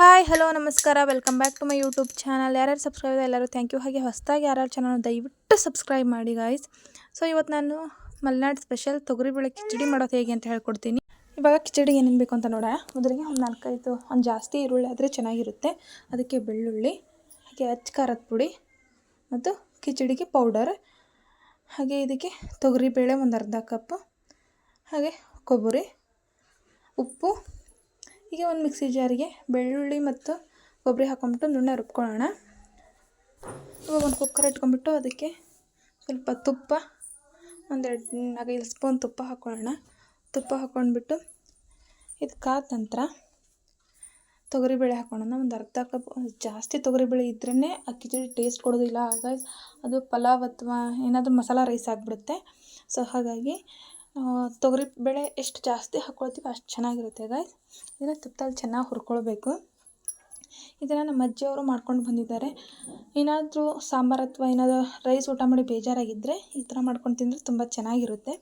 Hi, hello, ನಮಸ್ಕಾರ. Welcome back to my YouTube channel ಯಾರ್ಯಾರು subscribe ಎಲ್ಲರೂ ಥ್ಯಾಂಕ್ ಯು ಹಾಗೆ ಹೊಸದಾಗಿ ಯಾರ್ಯಾರು ಚಾನಲ್ ದಯವಿಟ್ಟು ಸಬ್ಸ್ಕ್ರೈಬ್ ಮಾಡಿ ಗಾಯ್ಸ್ ಸೊ ಇವತ್ತು ನಾನು ಮಲೆನಾಡು ಸ್ಪೆಷಲ್ ತೊಗರಿಬೇಳೆ ಕಿಚಡಿ ಮಾಡೋದು ಹೇಗೆ ಅಂತ ಹೇಳ್ಕೊಡ್ತೀನಿ. ಇವಾಗ ಕಿಚಡಿಗೆ ಏನೇನು ಬೇಕು ಅಂತ ನೋಡೋಣ. ಮೊದಲಿಗೆ ಒಂದು ನಾಲ್ಕೈದು, ಒಂದು ಜಾಸ್ತಿ ಈರುಳ್ಳಿ ಆದರೆ ಚೆನ್ನಾಗಿರುತ್ತೆ. ಅದಕ್ಕೆ ಬೆಳ್ಳುಳ್ಳಿ, ಹಾಗೆ ಅಚ್ಚ ಖಾರದ ಪುಡಿ ಮತ್ತು ಕಿಚಡಿಗೆ ಪೌಡರ್ ಹಾಗೆ ಇದಕ್ಕೆ ತೊಗರಿಬೇಳೆ ಒಂದು ಅರ್ಧ ಕಪ್ ಹಾಗೆ ಕೊಬ್ಬರಿ, ಉಪ್ಪು ಈಗ ಒಂದು ಮಿಕ್ಸಿ ಜಾರಿಗೆ ಬೆಳ್ಳುಳ್ಳಿ ಮತ್ತು ಕೊಬ್ಬರಿ ಹಾಕೊಂಬಿಟ್ಟು ನುಣ್ಣ ರುಬ್ಕೊಳ್ಳೋಣ. ಇವಾಗ ಒಂದು ಕುಕ್ಕರ್ ಇಟ್ಕೊಂಡ್ಬಿಟ್ಟು ಅದಕ್ಕೆ ಸ್ವಲ್ಪ ತುಪ್ಪ ಒಂದೆರಡು ನಾಲ್ಕೈದು ಸ್ಪೂನ್ ತುಪ್ಪ ಹಾಕ್ಕೊಳ್ಳೋಣ. ತುಪ್ಪ ಹಾಕ್ಕೊಂಡ್ಬಿಟ್ಟು ಇದು ಕಾದ ನಂತರ ತೊಗರಿಬೇಳೆ ಹಾಕ್ಕೊಳ್ಳೋಣ. ಒಂದು ಅರ್ಧ ಕಪ್ ಜಾಸ್ತಿ ತೊಗರಿಬೇಳೆ ಇದ್ರೇ ಅಕ್ಕಿ ಜೊತೆ ಟೇಸ್ಟ್ ಕೊಡೋದಿಲ್ಲ. ಹಾಗಾಗಿ ಅದು ಪಲಾವ್ ಅಥವಾ ಏನಾದರೂ ಮಸಾಲ ರೈಸ್ ಆಗಿಬಿಡುತ್ತೆ. ಸೊ ಹಾಗಾಗಿ ತೊಗರಿ ಬೇಳೆ ಎಷ್ಟು ಜಾಸ್ತಿ ಹಾಕ್ಕೊಳ್ತೀವಿ ಅಷ್ಟು ಚೆನ್ನಾಗಿರುತ್ತೆ ಗಾಯ್ಸ್ ಇದನ್ನು ತುಪ್ಪದಲ್ಲಿ ಚೆನ್ನಾಗಿ ಹುರ್ಕೊಳ್ಬೇಕು. ಇದನ್ನು ನಮ್ಮ ಅಜ್ಜಿಯವರು ಮಾಡ್ಕೊಂಡು ಬಂದಿದ್ದಾರೆ. ಏನಾದರೂ ಸಾಂಬಾರು ಅಥವಾ ಏನಾದರೂ ರೈಸ್ ಊಟ ಮಾಡಿ ಬೇಜಾರಾಗಿದ್ದರೆ ಈ ಥರ ಮಾಡ್ಕೊಂಡು ತಿಂದರೆ ತುಂಬ ಚೆನ್ನಾಗಿರುತ್ತೆ.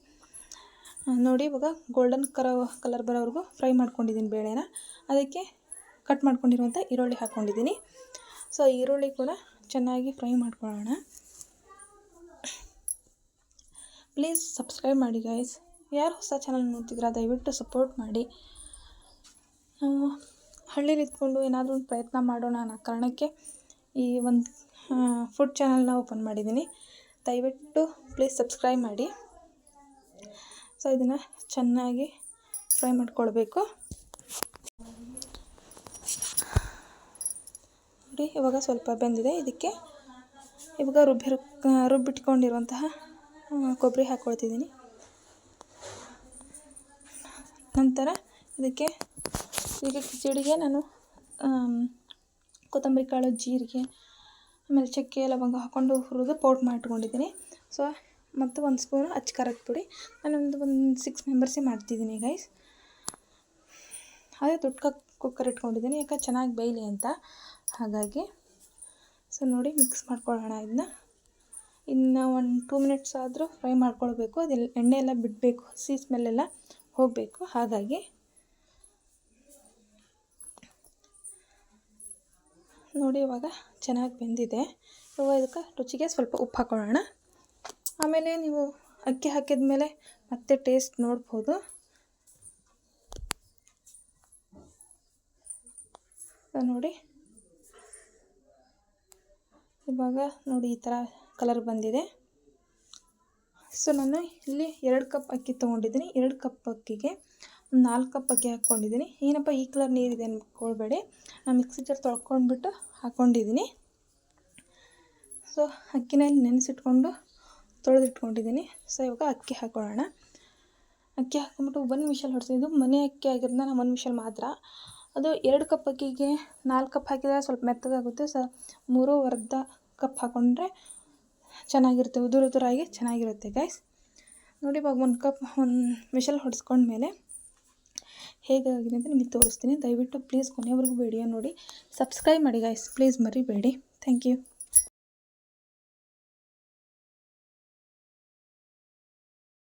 ನೋಡಿ ಇವಾಗ ಗೋಲ್ಡನ್ ಕರ ಕಲರ್ ಬರೋವರೆಗೂ ಫ್ರೈ ಮಾಡ್ಕೊಂಡಿದ್ದೀನಿ ಬೇಳೆನ. ಅದಕ್ಕೆ ಕಟ್ ಮಾಡ್ಕೊಂಡಿರುವಂಥ ಈರುಳ್ಳಿ ಹಾಕ್ಕೊಂಡಿದ್ದೀನಿ ಸೊ ಈರುಳ್ಳಿ ಕೂಡ ಚೆನ್ನಾಗಿ ಫ್ರೈ ಮಾಡ್ಕೊಳ್ಳೋಣ. ಪ್ಲೀಸ್ ಸಬ್ಸ್ಕ್ರೈಬ್ ಮಾಡಿ ಗೈಸ್ ಯಾರು ಹೊಸ ಚಾನಲ್ ನೋಡ್ತಿದ್ದೀರಾ, ದಯವಿಟ್ಟು ಸಪೋರ್ಟ್ ಮಾಡಿ. ನಾವು ಇದ್ಕೊಂಡು ಏನಾದರೂ ಒಂದು ಪ್ರಯತ್ನ ಮಾಡೋಣ ಅನ್ನೋ ಕಾರಣಕ್ಕೆ ಈ ಒಂದು ಫುಡ್ ಚಾನಲ್ನ ಓಪನ್ ಮಾಡಿದ್ದೀನಿ. ದಯವಿಟ್ಟು ಪ್ಲೀಸ್ ಸಬ್ಸ್ಕ್ರೈಬ್ ಮಾಡಿ. ಸೊ ಇದನ್ನು ಚೆನ್ನಾಗಿ ಫ್ರೈ ಮಾಡ್ಕೊಳ್ಬೇಕು. ನೋಡಿ, ಇವಾಗ ಸ್ವಲ್ಪ ಬೆಂದಿದೆ. ಇದಕ್ಕೆ ಇವಾಗ ರುಬ್ಬಿ ರುಬ್ಬಿಟ್ಕೊಂಡಿರುವಂತಹ ಕೊಬ್ಬರಿ ಹಾಕ್ಕೊಳ್ತಿದ್ದೀನಿ ನಂತರ ಇದಕ್ಕೆ ಈಗ ಕಿಚಡಿಗೆ ನಾನು ಕೊತ್ತಂಬರಿ ಕಾಳು, ಜೀರಿಗೆ, ಆಮೇಲೆ ಚಕ್ಕೆ, ಲವಂಗ ಹಾಕ್ಕೊಂಡು ಹುರಿದು ಪೌಡ್ ಮಾಡಿಟ್ಕೊಂಡಿದ್ದೀನಿ. ಸೊ ಮತ್ತು ಒಂದು ಸ್ಪೂನು ಅಚ್ಚ ಖಾರದ ಪುಡಿ. ನಾನೊಂದು ಒಂದು ಸಿಕ್ಸ್ ಮೆಂಬರ್ಸೇ ಮಾಡ್ತಿದ್ದೀನಿ ಗೈಸ್ ಅದೇ ದೊಡ್ಡ ಕುಕ್ಕರ್ ಇಟ್ಕೊಂಡಿದ್ದೀನಿ ಯಾಕೆ ಚೆನ್ನಾಗಿ ಬೇಯಲಿ ಅಂತ. ಹಾಗಾಗಿ ಸೊ ನೋಡಿ ಮಿಕ್ಸ್ ಮಾಡ್ಕೊಳ್ಳೋಣ ಇದನ್ನ. ಇನ್ನು ಒಂದು ಟೂ ಮಿನಿಟ್ಸ್ ಆದರೂ ಫ್ರೈ ಮಾಡ್ಕೊಳ್ಬೇಕು. ಅದೆಲ್ಲ ಎಣ್ಣೆ ಎಲ್ಲ ಬಿಡಬೇಕು. ಹಸಿ ಸ್ಮೆಲ್ಲೆಲ್ಲ ಹೋಗಬೇಕು. ಹಾಗಾಗಿ ನೋಡಿ ಇವಾಗ ಚೆನ್ನಾಗಿ ಬೆಂದಿದೆ. ಇವಾಗ ಇದಕ್ಕೆ ರುಚಿಗೆ ಸ್ವಲ್ಪ ಉಪ್ಪು ಹಾಕೊಳ್ಳೋಣ. ಆಮೇಲೆ ನೀವು ಅಕ್ಕಿ ಹಾಕಿದ ಮೇಲೆ ಮತ್ತೆ ಟೇಸ್ಟ್ ನೋಡ್ಬೋದು. ನೋಡಿ. ಇವಾಗ ನೋಡಿ ಈ ಥರ ಕಲರ್ ಬಂದಿದೆ. ಸೊ ನಾನು ಇಲ್ಲಿ ಎರಡು ಕಪ್ ಅಕ್ಕಿ ತೊಗೊಂಡಿದ್ದೀನಿ. ಎರಡು ಕಪ್ ಅಕ್ಕಿಗೆ ನಾಲ್ಕು ಕಪ್ ಅಕ್ಕಿ ಹಾಕ್ಕೊಂಡಿದ್ದೀನಿ. ಏನಪ್ಪ ಈ ಕಲರ್ ನೀರಿದೆ ಅಂದ್ಕೊಳ್ಬೇಡಿ ನಾನು ಮಿಕ್ಸಿ ಜರ್ ತೊಳ್ಕೊಂಡ್ಬಿಟ್ಟು ಹಾಕ್ಕೊಂಡಿದ್ದೀನಿ ಸೊ ಅಕ್ಕಿನ ಇಲ್ಲಿ ನೆನೆಸಿಟ್ಕೊಂಡು ತೊಳೆದಿಟ್ಕೊಂಡಿದ್ದೀನಿ. ಸೊ ಇವಾಗ ಅಕ್ಕಿ ಹಾಕೊಳ್ಳೋಣ. ಅಕ್ಕಿ ಹಾಕ್ಕೊಂಬಿಟ್ಟು ಒಂದು ನಿಮಿಷಲ್ಲಿ ಹೊಡ್ಸಿದ್ದು ಮನೆ ಅಕ್ಕಿ ಆಗಿರೋದನ್ನ ನಾನು ಒಂದು ನಿಮಿಷಲ್ಲಿ ಮಾತ್ರ. ಅದು ಎರಡು ಕಪ್ ಅಕ್ಕಿಗೆ ನಾಲ್ಕು ಕಪ್ ಹಾಕಿದರೆ ಸ್ವಲ್ಪ ಮೆತ್ತಗಾಗುತ್ತೆ. ಸೊ ಮೂರುವರ್ಧ ಕಪ್ ಹಾಕ್ಕೊಂಡ್ರೆ ಚೆನ್ನಾಗಿರುತ್ತೆ, ಉದುರು ಉದುರಾಗಿ ಚೆನ್ನಾಗಿರುತ್ತೆ ಗೈಸ್ ನೋಡಿ, ಇವಾಗ ಒಂದು ಕಪ್ ಒಂದು ವಿಷಲ್ ಹೊಡೆಸ್ಕೊಂಡ್ಮೇಲೆ ಹೇಗಾಗಿದೆ ಅಂತ ನಿಮಗೆ ತೋರಿಸ್ತೀನಿ. ದಯವಿಟ್ಟು ಪ್ಲೀಸ್ ಕೊನೆವರೆಗೂ ವಿಡಿಯೋ ನೋಡಿ. ಸಬ್ಸ್ಕ್ರೈಬ್ ಮಾಡಿ ಗೈಸ್ ಪ್ಲೀಸ್ ಮರಿಬೇಡಿ. Thank you